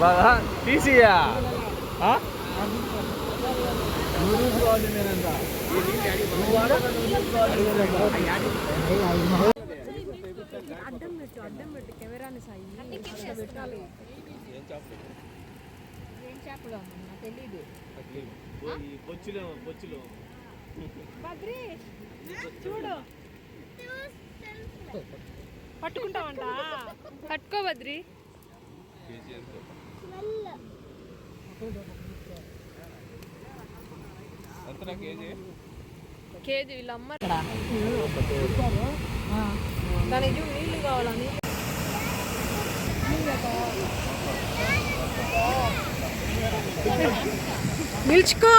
బాగా? కావాలి అడ్డం పెట్టు అడ్డం పెట్టు కెమెరాని సాయి పెట్టాలి ఏం చేపలు అమ్మా తెలీదు బొచ్చులో చూడు పట్టుకుంటావంట పట్టుకో బద్రి కేజీ వీళ్ళు అమ్మ దానికి నీళ్ళు కావాలని. నిల్చుకో.